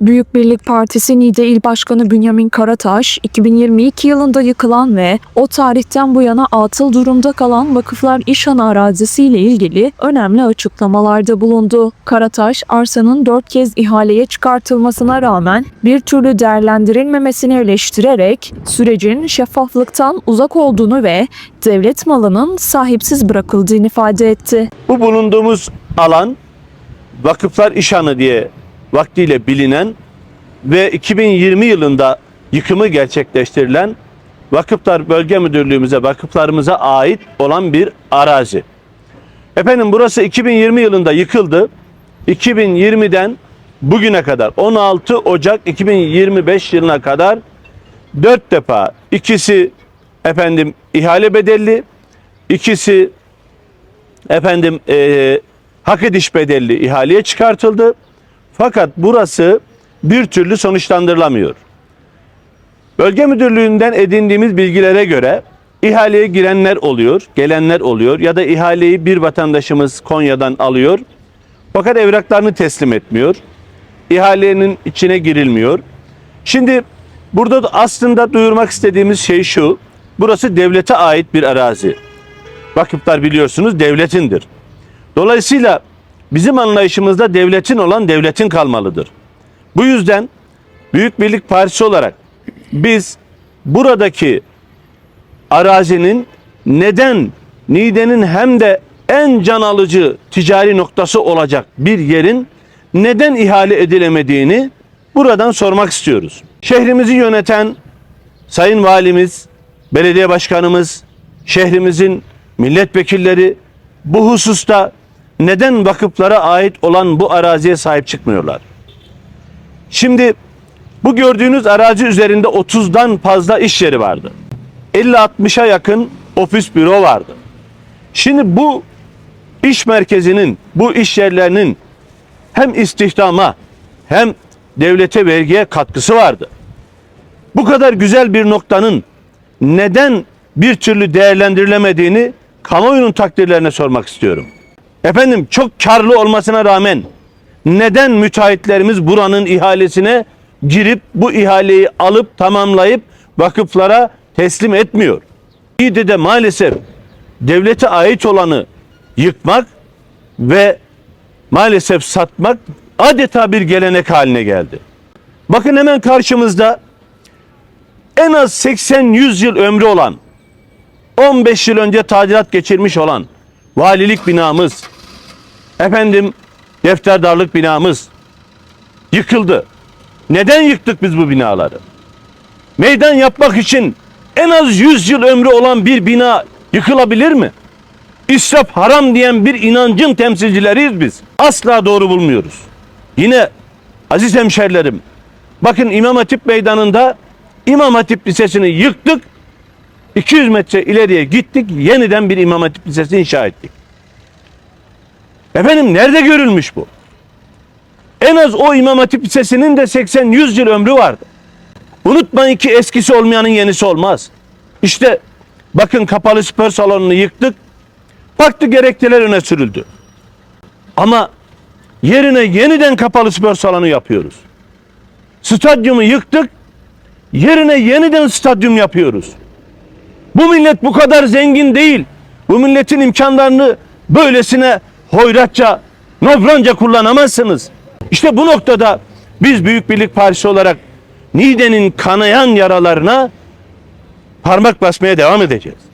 Büyük Birlik Partisi Niğde İl Başkanı Bünyamin Karataş, 2022 yılında yıkılan ve o tarihten bu yana atıl durumda kalan Vakıflar İşhan arazisi ile ilgili önemli açıklamalarda bulundu. Karataş, arsanın dört kez ihaleye çıkartılmasına rağmen bir türlü değerlendirilmemesini eleştirerek sürecin şeffaflıktan uzak olduğunu ve devlet malının sahipsiz bırakıldığını ifade etti. Bu bulunduğumuz alan Vakıflar İşhanı diye vaktiyle bilinen ve 2020 yılında yıkımı gerçekleştirilen Vakıflar Bölge Müdürlüğümüze, vakıflarımıza ait olan bir arazi. Efendim burası 2020 yılında yıkıldı. 2020'den bugüne kadar 16 Ocak 2025 yılına kadar 4 defa ikisi efendim ihale bedelli, ikisi efendim eee hak ediş bedelli ihaleye çıkartıldı. Fakat burası bir türlü sonuçlandırılamıyor. Bölge müdürlüğünden edindiğimiz bilgilere göre ihaleye girenler oluyor, gelenler oluyor ya da ihaleyi bir vatandaşımız Konya'dan alıyor. Fakat evraklarını teslim etmiyor. İhalenin içine girilmiyor. Şimdi burada da aslında duyurmak istediğimiz şey şu. Burası devlete ait bir arazi. Vakıflar biliyorsunuz devletindir. Dolayısıyla bizim anlayışımızda devletin olan devletin kalmalıdır. Bu yüzden Büyük Birlik Partisi olarak biz buradaki arazinin neden Niğde'nin hem de en can alıcı ticari noktası olacak bir yerin neden ihale edilemediğini buradan sormak istiyoruz. Şehrimizi yöneten Sayın Valimiz, Belediye Başkanımız, şehrimizin milletvekilleri bu hususta neden vakıflara ait olan bu araziye sahip çıkmıyorlar? Şimdi bu gördüğünüz arazi üzerinde 30'dan fazla iş yeri vardı. 50-60'a yakın ofis büro vardı. Şimdi bu iş merkezinin, bu iş yerlerinin hem istihdama hem devlete vergiye katkısı vardı. Bu kadar güzel bir noktanın neden bir türlü değerlendirilemediğini kamuoyunun takdirlerine sormak istiyorum. Efendim çok karlı olmasına rağmen neden müteahhitlerimiz buranın ihalesine girip bu ihaleyi alıp tamamlayıp vakıflara teslim etmiyor? İğde'de maalesef devlete ait olanı yıkmak ve maalesef satmak adeta bir gelenek haline geldi. Bakın hemen karşımızda en az 80-100 yıl ömrü olan 15 yıl önce tadilat geçirmiş olan valilik binamız, efendim defterdarlık binamız yıkıldı. Neden yıktık biz bu binaları? Meydan yapmak için en az 100 yıl ömrü olan bir bina yıkılabilir mi? İsraf haram diyen bir inancın temsilcileriyiz biz. Asla doğru bulmuyoruz. Yine aziz hemşerilerim, bakın İmam Hatip Meydanı'nda İmam Hatip Lisesi'ni yıktık. 200 metre ileriye gittik, yeniden bir İmam Hatip Lisesi inşa ettik. Efendim nerede görülmüş bu? En az o İmam Hatip Lisesi'nin de 80-100 yıl ömrü vardı. Unutmayın ki eskisi olmayanın yenisi olmaz. İşte bakın kapalı spor salonunu yıktık. Baktı gerekçeler öne sürüldü. Ama yerine yeniden kapalı spor salonu yapıyoruz. Stadyumu yıktık. Yerine yeniden stadyum yapıyoruz. Bu millet bu kadar zengin değil. Bu milletin imkanlarını böylesine hoyratça, nobranca kullanamazsınız. İşte bu noktada biz Büyük Birlik Partisi olarak Niğde'nin kanayan yaralarına parmak basmaya devam edeceğiz.